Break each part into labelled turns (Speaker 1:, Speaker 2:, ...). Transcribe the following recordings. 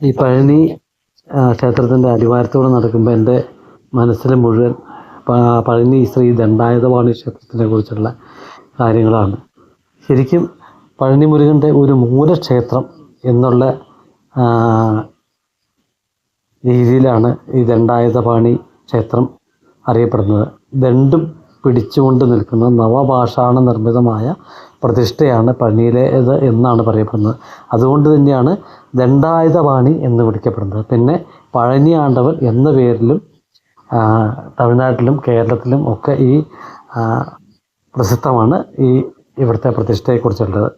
Speaker 1: ഈ പഴനി ക്ഷേത്രത്തിന്റെ അടിവാരത്തോടെ നടക്കുമ്പോൾ എന്റെ മനസ്സിൽ മുഴുവൻ പഴനി ശ്രീ ദണ്ഡായുധപാണി ക്ഷേത്രത്തിനെ കുറിച്ചുള്ള കാര്യങ്ങളാണ്. ശരിക്കും പഴനി മുരുകന്റെ ഒരു മൂലക്ഷേത്രം എന്നുള്ള രീതിയിലാണ് ഈ ദണ്ഡായുധപാണി ക്ഷേത്രം അറിയപ്പെടുന്നത്. ദണ്ടും പിടിച്ചുകൊണ്ട് നിൽക്കുന്ന നവഭാഷാണ നിർമ്മിതമായ പ്രതിഷ്ഠയാണ് പഴനിയിലേത് എന്നാണ് പറയപ്പെടുന്നത്. അതുകൊണ്ട് തന്നെയാണ് ദണ്ഡായുധപാണി എന്ന് വിളിക്കപ്പെടുന്നത്. പിന്നെ പഴനി ആണ്ടവൻ എന്ന പേരിലും തമിഴ്നാട്ടിലും കേരളത്തിലും ഒക്കെ ഈ പ്രസിദ്ധമാണ് ഈ ഇവിടുത്തെ പ്രതിഷ്ഠയെക്കുറിച്ചുള്ളത്.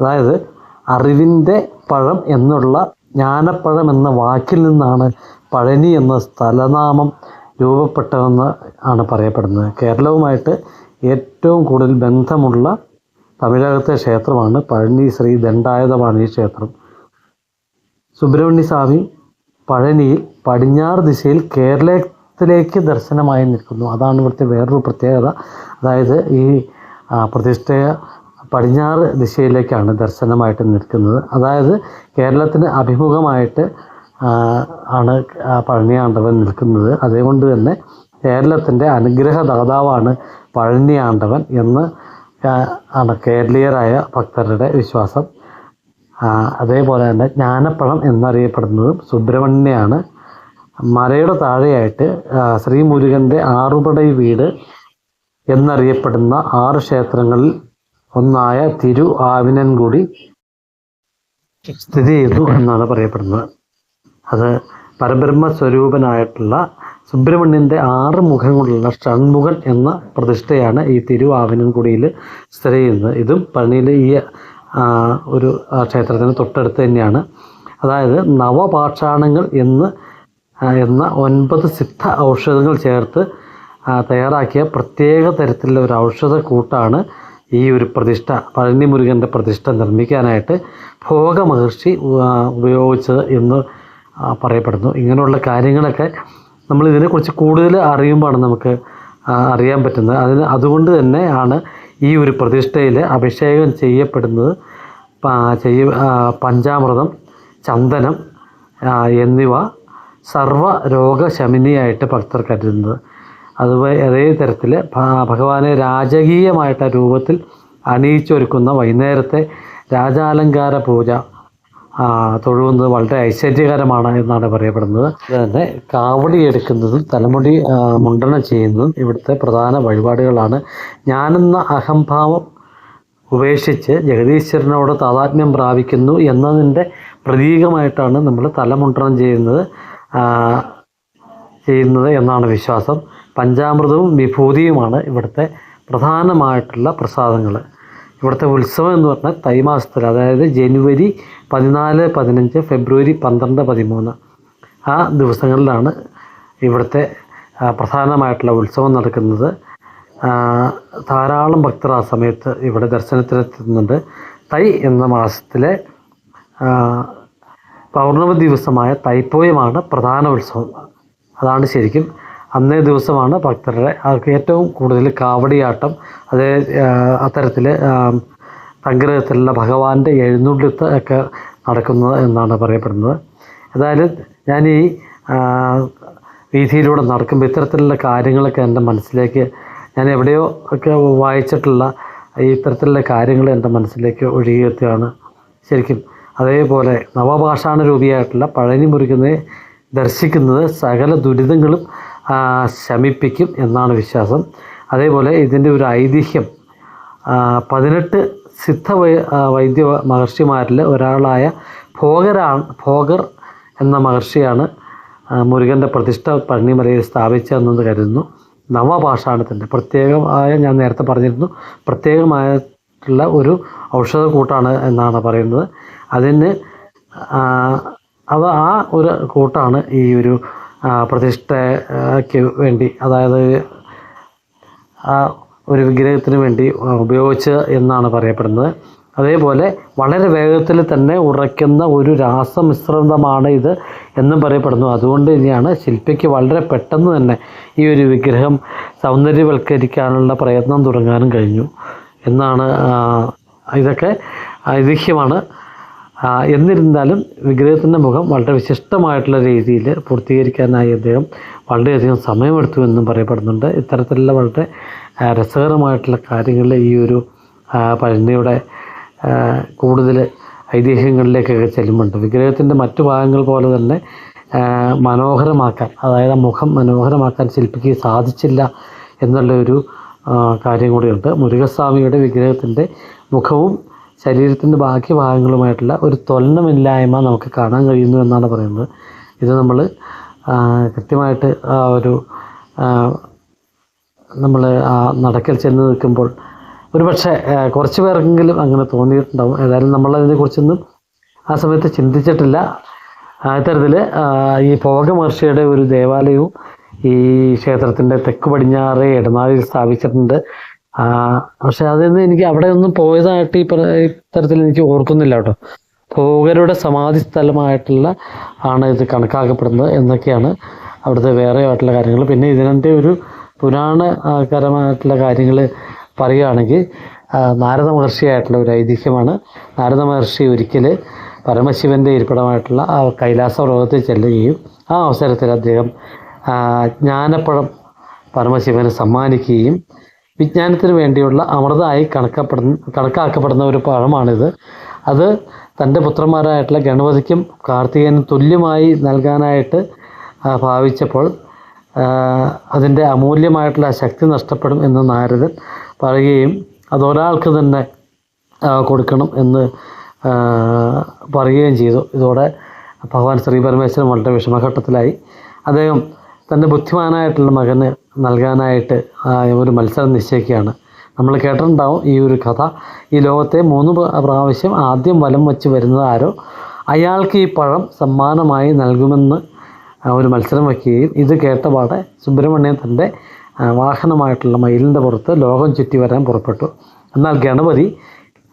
Speaker 1: അതായത് അറിവിന്റെ പഴം എന്നുള്ള ജ്ഞാനപ്പഴം എന്ന വാക്കിൽ നിന്നാണ് പഴനി എന്ന സ്ഥലനാമം രൂപപ്പെട്ടതെന്ന് ആണ് പറയപ്പെടുന്നത്. കേരളവുമായിട്ട് ഏറ്റവും കൂടുതൽ ബന്ധമുള്ള തമിഴകത്തെ ക്ഷേത്രമാണ്. പഴനി ശ്രീ ദണ്ഡായുധപാണി ക്ഷേത്രം. സുബ്രഹ്മണ്യ സ്വാമി പഴനിയിൽ പടിഞ്ഞാറ് ദിശയിൽ കേരളത്തിലേക്ക് ദർശനമായി നിൽക്കുന്നു. അതാണ് ഇവിടുത്തെ വേറൊരു പ്രത്യേകത. അതായത് ഈ പ്രതിഷ്ഠ പടിഞ്ഞാറ് ദിശയിലേക്കാണ് ദർശനമായിട്ട് നിൽക്കുന്നത്. അതായത് കേരളത്തിന് അഭിമുഖമായിട്ട് ആണ് പഴനിയാണ്ടവൻ നിൽക്കുന്നത്. അതുകൊണ്ട് തന്നെ കേരളത്തിന്റെ അനുഗ്രഹദാതാവാണ് പഴനിയാണ്ടവൻ എന്ന് ആണ് കേരളീയരായ ഭക്തരുടെ വിശ്വാസം. അതേപോലെ തന്നെ ജ്ഞാനപ്പഴം എന്നറിയപ്പെടുന്നതും സുബ്രഹ്മണ്യാണ് മലയുടെ താഴെയായിട്ട് ശ്രീമുരുകന്റെ ശ്രീ മുരുകന്റെ ആറുപടൈ വീട് എന്നറിയപ്പെടുന്ന ആറ് ക്ഷേത്രങ്ങളിൽ ഒന്നായ തിരു ആവിനൻകുടി സ്ഥിതി ചെയ്തു എന്നാണ് പറയപ്പെടുന്നത്. അത് പരബ്രഹ്മ സ്വരൂപനായിട്ടുള്ള സുബ്രഹ്മണ്യന്റെ ആറ് മുഖങ്ങളുള്ള ഷൺമുഖൻ എന്ന പ്രതിഷ്ഠയാണ് ഈ തിരുവാവിനൻകുടിയിൽ സ്ഥിതി ചെയ്യുന്നത്. ഇതും പഴനിയിലെ ഈ ഒരു ക്ഷേത്രത്തിന് തൊട്ടടുത്ത് തന്നെയാണ്. അതായത് നവപാഷാണങ്ങൾ എന്ന് എന്ന ഒൻപത് സിദ്ധ ഔഷധങ്ങൾ ചേർത്ത് തയ്യാറാക്കിയ പ്രത്യേക തരത്തിലുള്ള ഒരു ഔഷധ കൂട്ടാണ് ഈ ഒരു പ്രതിഷ്ഠ. പഴനി മുരുകന്റെ പ്രതിഷ്ഠ നിർമ്മിക്കാനായിട്ട് ഭോഗമഹർഷി ഉപയോഗിച്ചത് എന്ന് പറയപ്പെടുന്നു. ഇങ്ങനെയുള്ള കാര്യങ്ങളൊക്കെ നമ്മൾ ഇതിനെക്കുറിച്ച് കൂടുതൽ അറിയുമ്പോഴാണ് നമുക്ക് അറിയാൻ പറ്റുന്നത്. അതിന് അതുകൊണ്ട് തന്നെ ആണ് ഈ ഒരു പ്രതിഷ്ഠയിൽ അഭിഷേകം ചെയ്യപ്പെടുന്നത്. ചെയ്യ പഞ്ചാമൃതം ചന്ദനം എന്നിവ സർവ രോഗശമിനിയായിട്ട് ഭക്തർ കരുതുന്നത്. അതുപോലെ അതേ തരത്തിൽ ഭഗവാനെ രാജകീയമായിട്ട് രൂപത്തിൽ അണിയിച്ചൊരുക്കുന്ന വൈകുന്നേരത്തെ രാജാലങ്കാര പൂജ ആ, തൊഴുകുന്നത് വളരെ ഐശ്വര്യകരമാണ് എന്നാണ് പറയപ്പെടുന്നത്. അതുതന്നെ കാവടി എടുക്കുന്നതും തലമുടി മുണ്ടനം ചെയ്യുന്നതും ഇവിടുത്തെ പ്രധാന വഴിപാടുകളാണ്. ഞാനെന്ന അഹംഭാവം ഉപേക്ഷിച്ച് ജഗദീശ്വരനോട് താതാത്മ്യം പ്രാപിക്കുന്നു എന്നതിന്റെ പ്രതീകമായിട്ടാണ് നമ്മൾ തലമുണ്ടനം ചെയ്യുന്നത് ചെയ്യുന്നത് എന്നാണ് വിശ്വാസം. പഞ്ചാമൃതവും വിഭൂതിയുമാണ് ഇവിടുത്തെ പ്രധാനമായിട്ടുള്ള പ്രസാദങ്ങൾ. ഇവിടുത്തെ ഉത്സവം എന്ന് പറഞ്ഞാൽ തൈമാസത്തിൽ അതായത് ജനുവരി പതിനാല് പതിനഞ്ച് ഫെബ്രുവരി പന്ത്രണ്ട് പതിമൂന്ന്. ആ ദിവസങ്ങളിലാണ് ഇവിടുത്തെ പ്രധാനമായിട്ടുള്ള ഉത്സവം നടക്കുന്നത്. ധാരാളം ഭക്തർ ആ സമയത്ത് ഇവിടെ ദർശനത്തിനെത്തുന്നുണ്ട്. തൈ എന്ന മാസത്തിലെ പൗർണമി ദിവസമായ തൈപ്പോയമാണ് പ്രധാന ഉത്സവം. അതാണ് ശരിക്കും അന്നേ ദിവസമാണ് ഭക്തരുടെ അവർക്ക് ഏറ്റവും കൂടുതൽ കാവടിയാട്ടം. അതേ അത്തരത്തിൽ സംഗ്രഹത്തിലുള്ള ഭഗവാന്റെ എഴുന്നള്ളിത്ത് ഒക്കെ നടക്കുന്നത് എന്നാണ് പറയപ്പെടുന്നത്. ഏതായാലും ഞാൻ ഈ വീതിയിലൂടെ നടക്കുമ്പോൾ ഇത്തരത്തിലുള്ള കാര്യങ്ങളൊക്കെ എന്റെ മനസ്സിലേക്ക് ഞാൻ എവിടെയോ ഒക്കെ വായിച്ചിട്ടുള്ള ഇത്തരത്തിലുള്ള കാര്യങ്ങൾ എന്റെ മനസ്സിലേക്ക് ഒഴുകിയെത്തുകയാണ് ശരിക്കും. അതേപോലെ നവഭാഷാണ രൂപിയായിട്ടുള്ള പഴനി മുറിക്കുന്നതിനെ ദർശിക്കുന്നത് സകല ദുരിതങ്ങളും ശമിപ്പിക്കും എന്നാണ് വിശ്വാസം. അതേപോലെ ഇതിന്റെ ഒരു ഐതിഹ്യം പതിനെട്ട് സിദ്ധ വൈ വൈദ്യ മഹർഷിമാരിൽ ഒരാളായ ഭോഗരാ ഭോഗർ എന്ന മഹർഷിയാണ് മുരുകന്റെ പ്രതിഷ്ഠ പഴനിമലയിൽ സ്ഥാപിച്ചതെന്ന് കരുതുന്നു. നവപാഷാണത്തിന്റെ പ്രത്യേകമായ ഞാൻ നേരത്തെ പറഞ്ഞിരുന്നു പ്രത്യേകമായിട്ടുള്ള ഒരു ഔഷധ കൂട്ടാണ് എന്നാണ് പറയുന്നത്. അതിന് അത് ആ ഒരു കൂട്ടാണ് ഈ ഒരു പ്രതിഷ്ഠയ്ക്ക് വേണ്ടി അതായത് ആ ഒരു വിഗ്രഹത്തിന് വേണ്ടി ഉപയോഗിച്ച് എന്നാണ് പറയപ്പെടുന്നത്. അതേപോലെ വളരെ വേഗത്തിൽ തന്നെ ഉറയ്ക്കുന്ന ഒരു രാസമിശ്രിതമാണ് ഇത് എന്നും പറയപ്പെടുന്നു. അതുകൊണ്ട് തന്നെയാണ് ശില്പിക്ക് വളരെ പെട്ടെന്ന് തന്നെ ഈ ഒരു വിഗ്രഹം സൗന്ദര്യവൽക്കരിക്കാനുള്ള പ്രയത്നം തുടങ്ങാനും കഴിഞ്ഞു. എന്നാണ് ഇതൊക്കെ ഐതിഹ്യമാണ്. എന്നിരുന്നാലും വിഗ്രഹത്തിന്റെ മുഖം വളരെ വിശിഷ്ടമായിട്ടുള്ള രീതിയിൽ പൂർത്തീകരിക്കാനായി അദ്ദേഹം വളരെയധികം സമയമെടുത്തു എന്നും പറയപ്പെടുന്നുണ്ട്. ഇത്തരത്തിലുള്ള വളരെ രസകരമായിട്ടുള്ള കാര്യങ്ങൾ ഈ ഒരു പഴനിയുടെ കൂടുതൽ ഐതിഹ്യങ്ങളിലേക്കൊക്കെ ചെല്ലുന്നുണ്ട്. വിഗ്രഹത്തിന്റെ മറ്റു ഭാഗങ്ങൾ പോലെ തന്നെ മനോഹരമാക്കാൻ അതായത് മുഖം മനോഹരമാക്കാൻ ശില്പിക്ക് സാധിച്ചില്ല എന്നുള്ള ഒരു കാര്യം കൂടിയുണ്ട്. മുരുകസ്വാമിയുടെ വിഗ്രഹത്തിന്റെ മുഖവും ശരീരത്തിന്റെ ബാക്കി ഭാഗങ്ങളുമായിട്ടുള്ള ഒരു തൊലനമില്ലായ്മ നമുക്ക് കാണാൻ കഴിയുന്നു എന്നാണ് പറയുന്നത്. ഇത് നമ്മൾ കൃത്യമായിട്ട് ആ ഒരു നമ്മൾ ആ നടക്കൽ ചെന്ന് നിൽക്കുമ്പോൾ ഒരു പക്ഷേ കുറച്ച് പേർക്കെങ്കിലും അങ്ങനെ തോന്നിയിട്ടുണ്ടാവും. ഏതായാലും നമ്മളതിനെക്കുറിച്ചൊന്നും ആ സമയത്ത് ചിന്തിച്ചിട്ടില്ല. ഇത്തരത്തിൽ ഈ പോക മഹർഷിയുടെ ഒരു ദേവാലയവും ഈ ക്ഷേത്രത്തിന്റെ തെക്ക് പടിഞ്ഞാറ് ഇടനാഴിൽ സ്ഥാപിച്ചിട്ടുണ്ട്. പക്ഷെ അതൊന്നും എനിക്ക് അവിടെ ഒന്നും പോയതായിട്ട് ഈ ഇത്തരത്തിൽ എനിക്ക് ഓർക്കുന്നില്ല കേട്ടോ. ഭോഗരുടെ സമാധി സ്ഥലമായിട്ടുള്ള ആണ് ഇത് കണക്കാക്കപ്പെടുന്നത് എന്നൊക്കെയാണ് അവിടുത്തെ വേറെ ആയിട്ടുള്ള കാര്യങ്ങൾ. പിന്നെ ഇതിനെ ഒരു പുരാണകരമായിട്ടുള്ള കാര്യങ്ങൾ പറയുകയാണെങ്കിൽ നാരദ മഹർഷിയായിട്ടുള്ള ഒരു ഐതിഹ്യമാണ്. നാരദ മഹർഷി ഒരിക്കൽ പരമശിവന്റെ ഇരിപ്പിടമായിട്ടുള്ള ആ കൈലാസ പ്രവർത്തി ചെല്ലുകയും ആ അവസരത്തിൽ അദ്ദേഹം ജ്ഞാനപ്പഴം പരമശിവന് സമ്മാനിക്കുകയും വിജ്ഞാനത്തിന് വേണ്ടിയുള്ള അമൃതമായി കണക്കപ്പെടുന്ന കണക്കാക്കപ്പെടുന്ന ഒരു പഴമാണിത്. അത് തന്റെ പുത്രന്മാരായിട്ടുള്ള ഗണപതിക്കും കാർത്തികനും തുല്യമായി നൽകാനായിട്ട് ഭാവിച്ചപ്പോൾ അതിന്റെ അമൂല്യമായിട്ടുള്ള ശക്തി നഷ്ടപ്പെടും എന്ന് നാരദൻ പറയുകയും അതൊരാൾക്ക് തന്നെ കൊടുക്കണം എന്ന് പറയുകയും ചെയ്തു. ഇതോടെ ഭഗവാൻ ശ്രീ പരമേശ്വരൻ വളരെ വിഷമഘട്ടത്തിലായി. അദ്ദേഹം തന്റെ ബുദ്ധിമാനായിട്ടുള്ള മകന് നൽകാനായിട്ട് ഒരു മത്സരം നിശ്ചയിക്കുകയാണ്. നമ്മൾ കേട്ടിട്ടുണ്ടാവും ഈ ഒരു കഥ. ഈ ലോകത്തെ മൂന്ന് പ്രാവശ്യം ആദ്യം വലം വച്ച് വരുന്നത് ആരോ? അയാൾക്ക് ഈ പഴം സമ്മാനമായി നൽകുമെന്ന് ഒരു മത്സരം വയ്ക്കുകയും ഇത് കേട്ടപാടെ സുബ്രഹ്മണ്യൻ തന്റെ വാഹനമായിട്ടുള്ള മയിലിന്റെ പുറത്ത് ലോകം ചുറ്റി വരാൻ പുറപ്പെട്ടു. എന്നാൽ ഗണപതി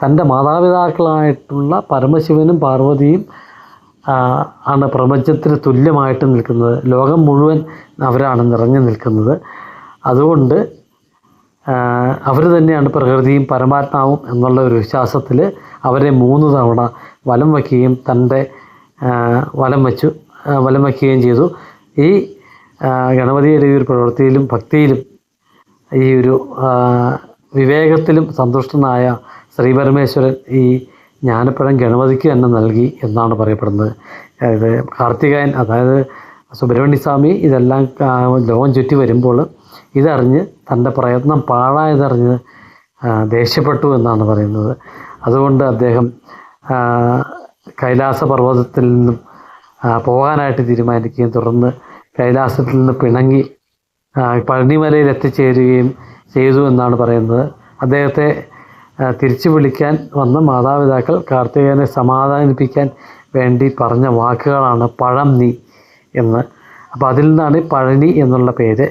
Speaker 1: തന്റെ മാതാപിതാക്കളായിട്ടുള്ള പരമശിവനും പാർവതിയും ആണ് പ്രപഞ്ചത്തിന് തുല്യമായിട്ട് നിൽക്കുന്നത്. ലോകം മുഴുവൻ അവരാണ് നിറഞ്ഞു നിൽക്കുന്നത്. അതുകൊണ്ട് അവർ തന്നെയാണ് പ്രകൃതിയും പരമാത്മാവും എന്നുള്ള ഒരു വിശ്വാസത്തിൽ അവരെ മൂന്ന് തവണ വലം വയ്ക്കുകയും തന്റെ വലം വച്ചു വലം വയ്ക്കുകയും ചെയ്തു. ഈ ഗണപതിയുടെ ഒരു പ്രവൃത്തിയിലും ഭക്തിയിലും ഈ ഒരു വിവേകത്തിലും സന്തുഷ്ടനായ ശ്രീ പരമേശ്വരൻ ഈ ജ്ഞാനപ്പഴം ഗണപതിക്ക് തന്നെ നൽകി എന്നാണ് പറയപ്പെടുന്നത്. അതായത് കാർത്തികായൻ അതായത് സുബ്രഹ്മണ്യ സ്വാമി ഇതെല്ലാം ലോകം ചുറ്റി വരുമ്പോൾ ഇതറിഞ്ഞ് തന്റെ പ്രയത്നം പാഴായതറിഞ്ഞ് ദേഷ്യപ്പെട്ടു എന്നാണ് പറയുന്നത്. അതുകൊണ്ട് അദ്ദേഹം കൈലാസ പർവതത്തിൽ നിന്നും പോകാനായിട്ട് തീരുമാനിക്കുകയും തുടർന്ന് കൈലാസത്തിൽ നിന്ന് പിണങ്ങി പഴനിമലയിൽ എത്തിച്ചേരുകയും ചെയ്തു എന്നാണ് പറയുന്നത്. അദ്ദേഹത്തെ തിരിച്ചു വിളിക്കാൻ വന്ന മാതാപിതാക്കൾ കാർത്തികേയനെ സമാധാനിപ്പിക്കാൻ വേണ്ടി പറഞ്ഞ വാക്കുകളാണ് പഴം നീ എന്ന്. അപ്പോൾ അതിൽ നിന്നാണ് പഴനി എന്നുള്ള പേര്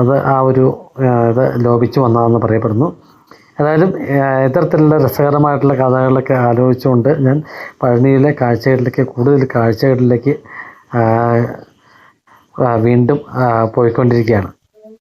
Speaker 1: അത് ആ ഒരു ഇത് ലോപിച്ചു വന്നതെന്ന് പറയപ്പെടുന്നു. ഏതായാലും ഇത്തരത്തിലുള്ള രസകരമായിട്ടുള്ള കഥകളൊക്കെ ആലോചിച്ചുകൊണ്ട് ഞാൻ പഴനിയിലെ കാഴ്ചകളിലേക്ക് കൂടുതൽ കാഴ്ചകളിലേക്ക് വീണ്ടും പോയിക്കൊണ്ടിരിക്കുകയാണ്.